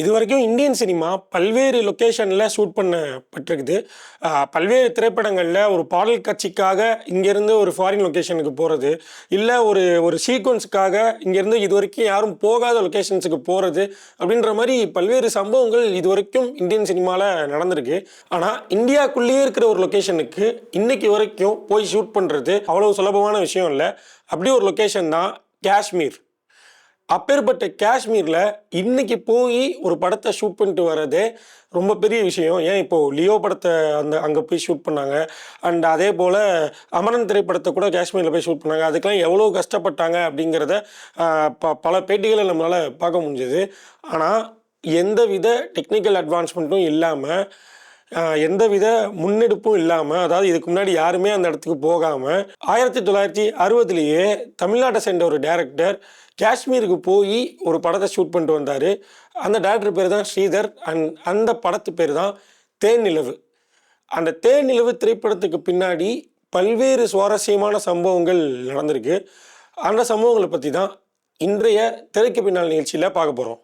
இது வரைக்கும் Indian cinema பல்வேறு லொக்கேஷனில் ஷூட் பண்ணப்பட்டிருக்குது. பல்வேறு திரைப்படங்களில் ஒரு பாடல் காட்சிக்காக இங்கேருந்து ஒரு ஃபாரின் லொக்கேஷனுக்கு போகிறது இல்லை ஒரு ஒரு சீக்வன்ஸுக்காக இங்கேருந்து இது வரைக்கும் யாரும் போகாத லொக்கேஷன்ஸுக்கு போகிறது அப்படின்ற மாதிரி பல்வேறு சம்பவங்கள் இது வரைக்கும் இந்தியன் சினிமாவில் நடந்திருக்கு. ஆனால் இந்தியாக்குள்ளேயே இருக்கிற ஒரு லொக்கேஷனுக்கு இன்றைக்கி வரைக்கும் போய் ஷூட் பண்ணுறது அவ்வளோ சுலபமான விஷயம் இல்லை. அப்படி ஒரு லொக்கேஷன் தான் காஷ்மீர். அப்பேற்பட்ட காஷ்மீரில் இன்னைக்கு போய் ஒரு படத்தை ஷூட் பண்ணிட்டு வர்றதே ரொம்ப பெரிய விஷயம். ஏன் இப்போது லியோ படத்தை அந்த அங்கே போய் ஷூட் பண்ணாங்க. அண்ட் அதே போல் அமரன் திரைப்படத்தை கூட காஷ்மீரில் போய் ஷூட் பண்ணாங்க. அதுக்கெல்லாம் எவ்வளோ கஷ்டப்பட்டாங்க அப்படிங்கிறத ப பல பேட்டிகளை நம்மளால் பார்க்க முடிஞ்சது. ஆனால் எந்தவித டெக்னிக்கல் அட்வான்ஸ்மெண்ட்டும் இல்லாமல் எந்தவித முன்னெடுப்பும் இல்லாமல் அதாவது இதுக்கு முன்னாடி யாருமே அந்த இடத்துக்கு போகாமல் ஆயிரத்தி தொள்ளாயிரத்தி அறுபதுலேயே தமிழ்நாட்டை சேர்ந்த ஒரு டேரக்டர் காஷ்மீருக்கு போய் ஒரு படத்தை ஷூட் பண்ணிட்டு வந்தார். அந்த டேரக்டர் பேர் தான் ஸ்ரீதர் அண்ட் அந்த படத்து பேர் தான் தேனிலவு அந்த தேனிலவு திரைப்படத்துக்கு பின்னாடி பல்வேறு சுவாரஸ்யமான சம்பவங்கள் நடந்திருக்கு. அந்த சம்பவங்களை பற்றி தான் இன்றைய திரைக்கு பின்னால் நிகழ்ச்சியில் பார்க்க போகிறோம்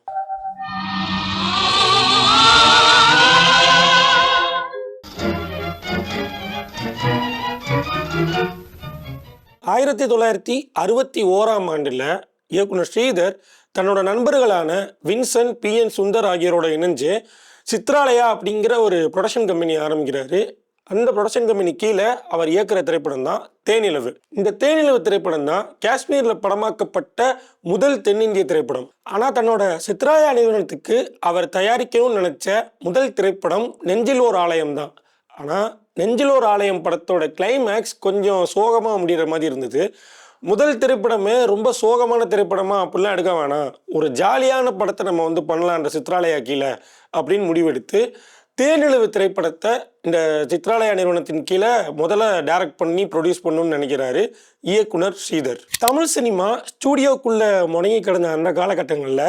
ஆயிரத்தி தொள்ளாயிரத்தி அறுபத்தி ஓராம் ஆண்டில் இயக்குனர் ஸ்ரீதர் தன்னோட நண்பர்களான வின்சன் பி என் சுந்தர் ஆகியோரோட இணைஞ்சு சித்ராலயா அப்படிங்கிற ஒரு ப்ரொடக்ஷன் கம்பெனி ஆரம்பிக்கிறாரு. அந்த ப்ரொடக்ஷன் கம்பெனி கீழே அவர் இயக்குற திரைப்படம் தான் தேனிலவு. இந்த தேனிலவு திரைப்படம் தான் காஷ்மீரில் படமாக்கப்பட்ட முதல் தென்னிந்திய திரைப்படம். ஆனால் தன்னோட சித்ராலயா நிறுவனத்துக்கு அவர் தயாரிக்கணும்னு நினச்ச முதல் திரைப்படம் நெஞ்சில் ஓர் ஆலயம் தான். ஆனால் நெஞ்சில் ஒரு ஆலயம் படத்தோட கிளைமேக்ஸ் கொஞ்சம் சோகமாக முடிகிற மாதிரி இருந்தது. முதல் திரைப்படமே ரொம்ப சோகமான திரைப்படமா அப்படிலாம் எடுக்க வேணாம். ஒரு ஜாலியான படத்தை நம்ம வந்து பண்ணலான்ற சித்ராலயா கீழே அப்படின்னு முடிவெடுத்து தேனிலவு திரைப்படத்தை இந்த சித்ராலயா நிறுவனத்தின் கீழே முதல்ல டைரக்ட் பண்ணி ப்ரொடியூஸ் பண்ணணும்னு நினைக்கிறாரு இயக்குனர் ஸ்ரீதர். தமிழ் சினிமா ஸ்டூடியோக்குள்ளே முடங்கி கிடந்த அந்த காலகட்டங்களில்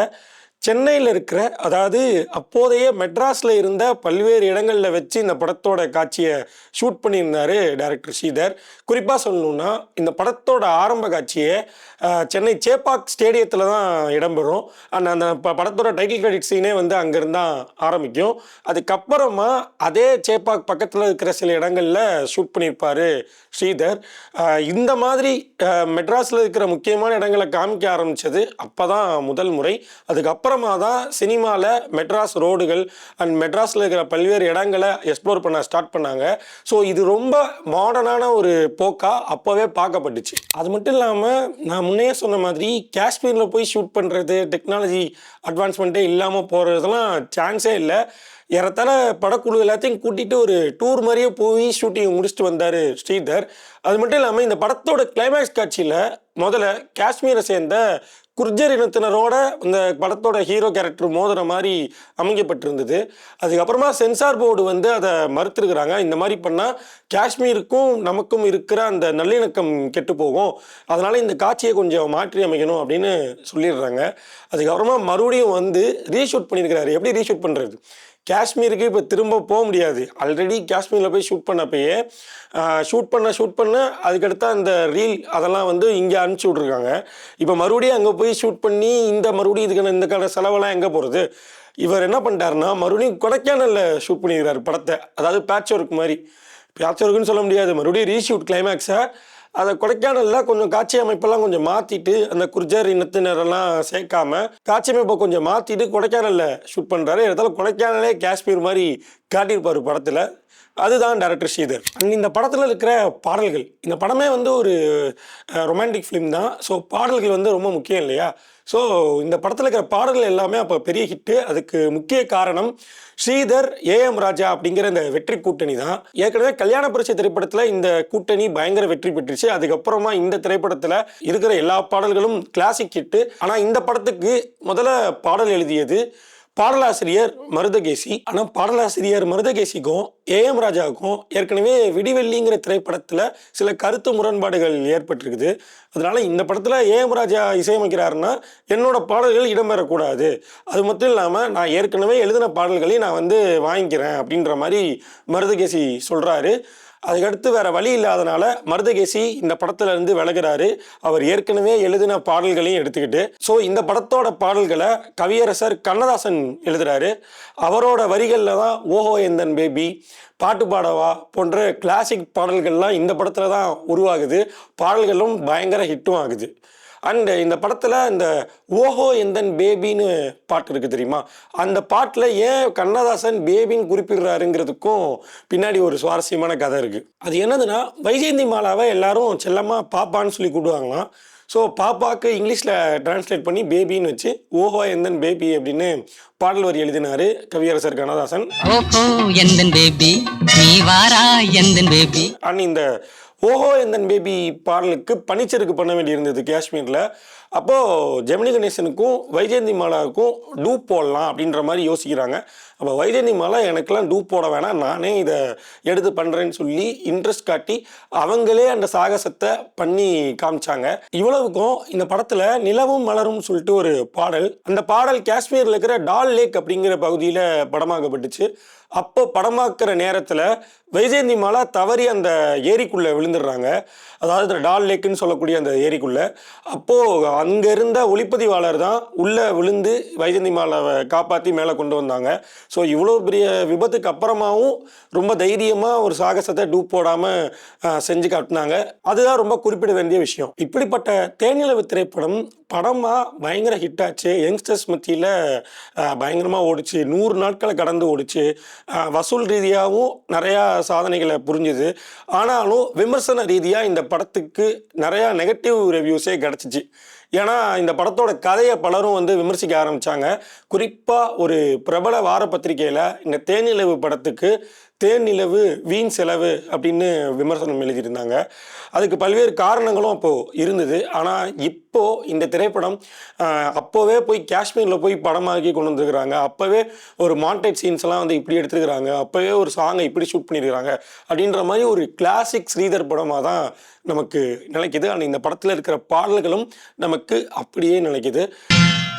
சென்னையில் இருக்கிற அதாவது அப்போதைய மெட்ராஸில் இருந்த பல்வேறு இடங்களில் வச்சு இந்த படத்தோட காட்சியை ஷூட் பண்ணியிருந்தாரு டைரக்டர் ஸ்ரீதர். குறிப்பாக சொல்லணும்னா இந்த படத்தோட ஆரம்ப காட்சியை சென்னை சேப்பாக் ஸ்டேடியத்தில் தான் இடம்பெறும். அந்த அந்த படத்தோட டைட்டில் கிரெடிட் சீனே வந்து அங்கேருந்து தான் ஆரம்பிக்கும். அதுக்கப்புறமா அதே சேப்பாக் பக்கத்தில் இருக்கிற சில இடங்களில் ஷூட் பண்ணியிருப்பார் ஸ்ரீதர். இந்த மாதிரி மெட்ராஸில் இருக்கிற முக்கியமான இடங்களை காமிக்க ஆரம்பித்தது அப்போ தான் முதல் முறை. அதுக்கப்புறம் தான் சினிமாவில் மெட்ராஸ் ரோடுகள் அண்ட் மெட்ராஸில் இருக்கிற பல்வேறு இடங்களை எக்ஸ்ப்ளோர் பண்ண ஸ்டார்ட் பண்ணாங்க. ஸோ இது ரொம்ப மாடர்னான ஒரு போக்காக அப்போவே பார்க்கப்பட்டுச்சு. அது மட்டும் இல்லாமல் நான் முன்னே சொன்ன மாதிரி காஷ்மீரில் போய் ஷூட் பண்ணுறது டெக்னாலஜி அட்வான்ஸ்மெண்ட்டே இல்லாமல் போகிறதுலாம் சான்ஸே இல்லை. ஏறத்தாழ படக்குழு எல்லாத்தையும் கூட்டிகிட்டு ஒரு டூர் மாதிரியே போய் ஷூட்டிங் முடிச்சுட்டு வந்தார் ஸ்ரீதர். அது மட்டும் இல்லாமல் இந்த படத்தோட கிளைமேக்ஸ் காட்சியில் முதல்ல காஷ்மீரை சேர்ந்த குர்ஜர் இனத்தினரோட இந்த படத்தோட ஹீரோ கேரக்டர் மோதுற மாதிரி அமைக்கப்பட்டிருந்தது. அதுக்கப்புறமா சென்சார் போர்டு வந்து அதை மறுத்துருக்குறாங்க. இந்த மாதிரி பண்ணால் காஷ்மீருக்கும் நமக்கும் இருக்கிற அந்த நல்லிணக்கம் கெட்டு போகும். அதனால் இந்த காட்சியை கொஞ்சம் மாற்றி அமைக்கணும் அப்படின்னு சொல்லிடுறாங்க. அதுக்கப்புறமா மறுபடியும் வந்து ரீஷூட் பண்ணியிருக்கிறாரு. எப்படி ரீஷூட் பண்ணுறது காஷ்மீருக்கு இப்போ திரும்ப போக முடியாது. ஆல்ரெடி காஷ்மீரில் போய் ஷூட் பண்ணப்பயே ஷூட் பண்ண ஷூட் பண்ண அதுக்கடுத்து அந்த ரீல் அதெல்லாம் வந்து இங்கே அனுப்பிச்சி விட்ருக்காங்க இப்போ மறுபடியும் அங்கே போய் ஷூட் பண்ணி இந்த மறுபடியும் இதுக்கான இந்தக்கான செலவெல்லாம் எங்கே போகிறது இவர் என்ன பண்ணிட்டாருன்னா மறுபடியும் கொடைக்கானலில் ஷூட் பண்ணியிருக்காரு படத்தை. அதாவது பேட்ச் ஒர்க் மாதிரி. பேட்ச் ஒர்க்குன்னு சொல்ல முடியாது. மறுபடியும் ரீஷூட் கிளைமேக்ஸை அதை கொடைக்கானலில் கொஞ்சம் காட்சி அமைப்பெல்லாம் கொஞ்சம் மாற்றிட்டு அந்த குர்ஜர் இனத்தினரெல்லாம் சேர்க்காம காட்சி அமைப்பை கொஞ்சம் மாற்றிட்டு கொடைக்கானலில் ஷூட் பண்ணுறாரு இருந்தாலும் கொடைக்கானலே காஷ்மீர் மாதிரி காட்டியிருப்பார் படத்தில். அதுதான் டேரக்டர் ஸ்ரீதர். அண்ட் இந்த படத்தில் இருக்கிற பாடல்கள் இந்த படமே வந்து ஒரு ரொமான்டிக் ஃபிலிம் தான். ஸோ பாடல்கள் வந்து ரொம்ப முக்கியம் இல்லையா? ஸோ இந்த படத்தில் இருக்கிற பாடல்கள் எல்லாமே அப்போ பெரிய ஹிட்டு அதுக்கு முக்கிய காரணம் ஸ்ரீதர் ஏஎம் ராஜா அப்படிங்கிற இந்த வெற்றி கூட்டணி தான். ஏற்கனவே கல்யாண பரிசு திரைப்படத்தில் இந்த கூட்டணி பயங்கர வெற்றி பெற்றுச்சு. அதுக்கப்புறமா இந்த திரைப்படத்தில் இருக்கிற எல்லா பாடல்களும் கிளாசிக் ஹிட்டு ஆனால் இந்த படத்துக்கு முதல்ல பாடல் எழுதியது பாடலாசிரியர் மருதகேசி. ஆனால் பாடலாசிரியர் மருதகேசிக்கும் ஏஎம் ராஜாவுக்கும் ஏற்கனவே விடிவெள்ளிங்கிற திரைப்படத்தில் சில கருத்து முரண்பாடுகள் ஏற்பட்டிருக்குது. அதனால் இந்த படத்தில் ஏஎம் ராஜா இசையமைக்கிறாருன்னா என்னோட பாடல்கள் இடம்பெறக்கூடாது. அது மட்டும் இல்லாமல் நான் ஏற்கனவே எழுதின பாடல்களையும் நான் வந்து வாங்கிக்கிறேன் அப்படின்ற மாதிரி மருதகேசி சொல்கிறாரு அதுக்கடுத்து வேற வழி இல்லாதனால மருதகேசி இந்த படத்துல இருந்து விலகுறாரு. அவர் ஏற்கனவே எழுதின பாடல்களையும் எடுத்துக்கிட்டு. ஸோ இந்த படத்தோட பாடல்களை கவியரசர் கண்ணதாசன் எழுதுறாரு. அவரோட வரிகளில் தான் ஓஹோ எந்தன் பேபி பாட்டு பாடவா போன்ற கிளாசிக் பாடல்கள்லாம் இந்த படத்தில் தான் உருவாகுது. பாடல்களும் பயங்கர ஹிட்டும் ஆகுது. அண்ட் இந்த படத்தில் இந்த ஓஹோ எந்தன் பேபின்னு பாட்டு இருக்குது தெரியுமா? அந்த பாட்டில் ஏன் கண்ணதாசன் பேபின்னு குறிப்பிடுறாருங்கிறதுக்கும் பின்னாடி ஒரு சுவாரஸ்யமான கதை இருக்குது அது என்னதுன்னா வைஜெயந்தி மாலாவை எல்லாரும் செல்லமாக பாப்பான்னு சொல்லி கூப்பிடுவாங்களாம். ஸோ பாப்பாக்கு இங்கிலீஷில் டிரான்ஸ்லேட் பண்ணி பேபின்னு வச்சு ஓஹோ எந்தன் பேபி அப்படின்னு பாடல் வரி எழுதினாரு கவியரசர் கண்ணதாசன். ஓஹோ எந்தன் பேபி? நீ வாரா எந்தன் பேபி? அண்ட் இந்த ஓஹோ எந்தன் பேபி பாடலுக்கு பனிச்சருக்கு பண்ண வேண்டியிருந்தது காஷ்மீரில். அப்போது ஜெமினி கணேசனுக்கும் வைஜெயந்தி மாலாவுக்கும் டூப் போடலாம் அப்படின்ற மாதிரி யோசிக்கிறாங்க. அப்போ வைஜெயந்தி மாலா எனக்கெல்லாம் டூப் போட வேணாம். நானே இதை எடுத்து பண்ணுறேன்னு சொல்லி இன்ட்ரெஸ்ட் காட்டி அவங்களே அந்த சாகசத்தை பண்ணி காமிச்சாங்க. இவ்வளவுக்கும் இந்த படத்தில் நிலவும் மலரும் சொல்லிட்டு ஒரு பாடல். அந்த பாடல் காஷ்மீரில் இருக்கிற டால் லேக் அப்படிங்கிற பகுதியில் படமாக்கப்பட்டுச்சு. அப்போ படமாக்குற நேரத்தில் வைஜெயந்தி மாலா தவறி அந்த ஏரிக்குள்ளே விழுந்துடுறாங்க. அதாவது இந்த டால் லேக்குன்னு சொல்லக்கூடிய அந்த ஏரிக்குள்ளே. அப்போது அங்கே இருந்த ஒளிப்பதிவாளர் தான் உள்ளே விழுந்து வைஜெயந்தி மாலாவை காப்பாற்றி மேலே கொண்டு வந்தாங்க. ஸோ இவ்வளோ பெரிய விபத்துக்கு அப்புறமாவும் ரொம்ப தைரியமாக ஒரு சாகசத்தை டூப் போடாமல் செஞ்சு காட்டினாங்க. அதுதான் ரொம்ப குறிப்பிட வேண்டிய விஷயம். இப்படிப்பட்ட தேனிலவு திரைப்படம் படமாக பயங்கர ஹிட் ஆச்சு. யங்ஸ்டர்ஸ் மத்தியில் பயங்கரமாக ஓடிச்சு. நூறு நாட்களை கடந்து ஓடிச்சு. வசூல் ரீதியாகவும் நிறையா சாதனைகளை புரிஞ்சுது. ஆனாலும் விமர்சன ரீதியாக இந்த படத்துக்கு நிறையா நெகட்டிவ் ரிவ்யூஸே கிடச்சிச்சு. ஏன்னா இந்த படத்தோட கதையை பலரும் வந்து விமர்சிக்க ஆரம்பித்தாங்க குறிப்பாக ஒரு பிரபல வார பத்திரிகையில் இந்த தேனிலவு படத்துக்கு தேனிலவு வீண் செலவு அப்படின்னு விமர்சனம் எழுதியிருந்தாங்க. அதுக்கு பல்வேறு காரணங்களும் அப்போது இருந்தது. ஆனால் இப்போ இந்த திரைப்படம் அப்போவே போய் காஷ்மீரில் போய் படமாக்கி கொண்டு வந்துருக்குறாங்க. அப்போவே ஒரு மாண்டேட் சீன்ஸ்லாம் வந்து இப்படி எடுத்துருக்குறாங்க. அப்போவே ஒரு சாங்கை இப்படி ஷூட் பண்ணியிருக்கிறாங்க. அப்படின்ற மாதிரி ஒரு கிளாசிக் ஸ்ரீதர் படமாக தான் நமக்கு நினைக்குது ஆனால் இந்த படத்தில் இருக்கிற பாடல்களும் நமக்கு அப்படியே நினைக்குது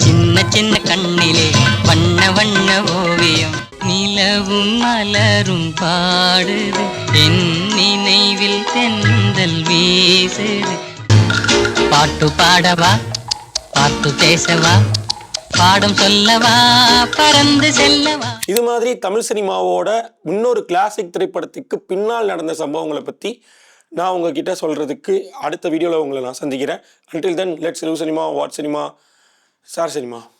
சின்ன சின்ன கண்ணிலே வண்ண வண்ண ஓவியம் நிலவும் மலரும் பாடுது. என் நினைவில் தெந்தல் வீசுது. பாட்டு பாடவா? பாட்டு பேசவா? பாடம் சொல்லவா? பறந்து செல்லவா? இது மாதிரி தமிழ் சினிமாவோட இன்னொரு கிளாசிக் திரைப்படத்துக்கு பின்னால் நடந்த சம்பவங்களை பற்றி நான் உங்ககிட்ட சொல்கிறதுக்கு அடுத்த வீடியோவில் உங்களை நான் சந்திக்கிறேன். Until then let's loo cinema what cinema sir cinema